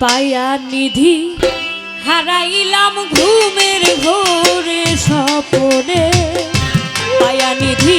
পায়া নিধি হারাইলাম ঘুমের ঘোরে সপনে পায়া নিধি